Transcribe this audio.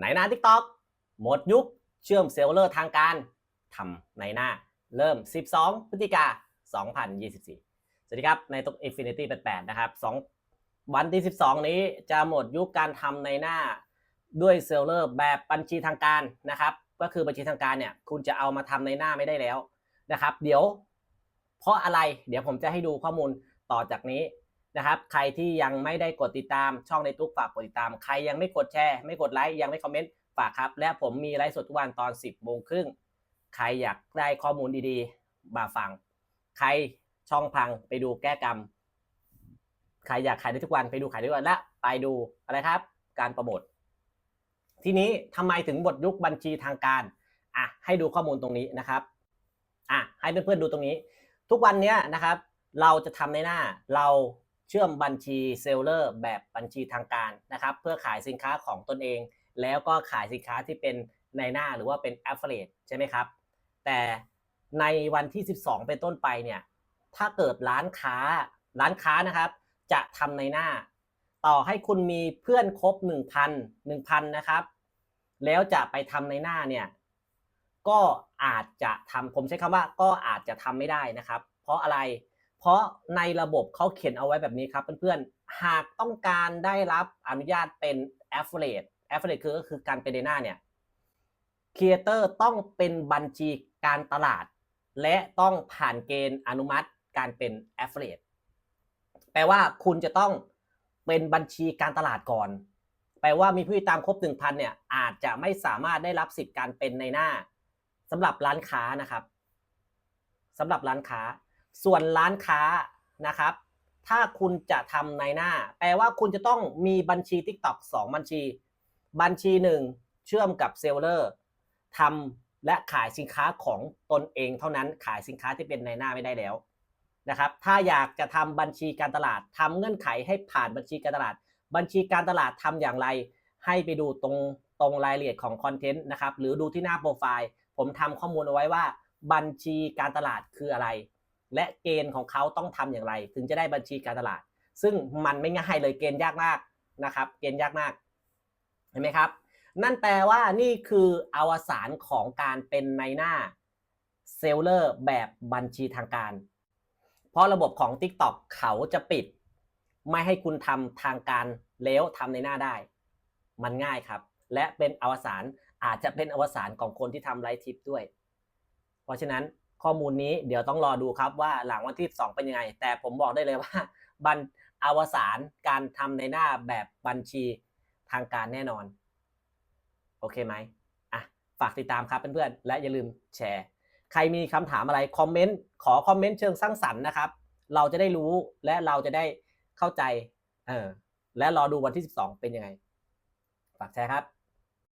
ในหน้า TikTok หมดยุคเชื่อมเซลล์เลอร์ทางการทำในหน้าเริ่ม 12 พฤศจิกา 2024 สวัสดีครับ ในตุก Infinity 88 นะครับ 2 วันที่ 12 นี้จะหมดยุคการทำในหน้าด้วยเซลเลอร์แบบบัญชีทางการนะครับ ก็คือบัญชีทางการเนี่ย คุณจะเอามาทำในหน้าไม่ได้แล้วนะครับ เดี๋ยวเพราะอะไร เดี๋ยวผมจะให้ดูข้อมูลต่อจากนี้ นะครับ ใครที่ยังไม่ได้กดติดตามช่องในตุ๊กฝากกดติดตาม ใครยังไม่กดแชร์ ไม่กดไลค์ ยังไม่คอมเมนต์ ฝากครับ และผมมีไลฟ์สดทุกวันตอน 10โมงครึ่ง ใครอยากได้ข้อมูลดีๆ มาฟัง ใครช่องพังไปดูแก้กรรม ใครอยากขายได้ทุกวันไปดูขายได้ทุกวันและไปดูอะไรครับ การปรโมท ทีนี้ทำไมถึงหมดยุคบัญชีทางการ อะ ให้ดูข้อมูลตรงนี้นะครับ อะ ให้เพื่อนๆดูตรงนี้ ทุกวันเนี้ยนะครับ เราจะทำในหน้า เรา เชื่อมบัญชีเซลเลอร์แบบบัญชีทางการนะครับ เพื่อขายสินค้าของตนเอง แล้วก็ขายสินค้าที่เป็นในหน้าหรือว่าเป็น affiliate ใช่ไหมครับ แต่ในวันที่ 12 เป็นต้นไปเนี่ย ถ้าเกิดร้านค้าร้านค้านะครับ จะทำในหน้า ต่อให้คุณมีเพื่อนครบ 1,000 1,000 นะครับ แล้วจะไปทำในหน้าเนี่ย ก็อาจจะทำผมใช้คำว่าก็อาจจะทำไม่ได้นะครับ เพราะอะไร เพราะในระบบเขาเขียนเอาไว้แบบนี้ครับเพื่อนๆ หากต้องการได้รับอนุญาตเป็น affiliate affiliate คือก็คือการเป็นในหน้าเนี่ย Creator ต้องเป็นบัญชีการตลาด และต้องผ่านเกณฑ์อนุมัติการเป็น affiliate แปลว่าคุณจะต้องเป็นบัญชีการตลาดก่อน แปลว่ามีผู้ติดตามครบ 1,000 เนี่ย อาจจะไม่สามารถได้รับสิทธิ์การเป็นในหน้าสำหรับร้านค้านะครับสำหรับร้านค้า ส่วนร้านค้านะครับ ถ้าคุณจะทำในหน้า แปลว่าคุณจะต้องมีบัญชี TikTok 2 บัญชี บัญชี1เชื่อมกับเซลเลอร์ทำและขายสินค้าของตนเองเท่านั้นขายสินค้าที่เป็นในหน้าไม่ได้แล้วนะครับ ถ้าอยากจะทำบัญชีการตลาดทำเงื่อนไขให้ผ่านบัญชีการตลาด บัญชีการตลาดทำอย่างไร ให้ไปดูตรงตรงรายละเอียดของคอนเทนต์นะครับ หรือดูที่หน้าโปรไฟล์ ผมทำข้อมูลเอาไว้ว่า บัญชีการตลาดคืออะไร และเกณฑ์ของเขาต้องทำอย่างไร ถึงจะได้บัญชีการตลาด ซึ่งมันไม่ง่ายเลยเกณฑ์ยากมากนะครับ เกณฑ์ยากมากเห็นไหมครับ นั่นแปลว่านี่คืออวสานของการเป็นในหน้าเซลเลอร์แบบบัญชีทางการ เพราะระบบของ TikTok เขาจะปิด ไม่ให้คุณทำทางการแล้วทำในหน้าได้ มันง่ายครับ และเป็นอวสานอาจจะเป็นอวสานของคนที่ทำไลฟ์ทิปด้วย เพราะฉะนั้น ข้อมูลนี้เดี๋ยวต้องรอดูครับว่าหลังวันที่ 2 เป็นยังไง แต่ผมบอกได้เลยว่าบันอวสานการทำในหน้าแบบบัญชีทางการแน่นอน โอเคไหมอะฝากติดตามครับเพื่อนๆและอย่าลืมแชร์ ใครมีคำถามอะไรคอมเมนต์ขอคอมเมนต์เชิงสร้างสรรค์นะครับ เราจะได้รู้และเราจะได้เข้าใจเออและรอดูวันที่ 12 เป็นยังไง ฝากแชร์ครับ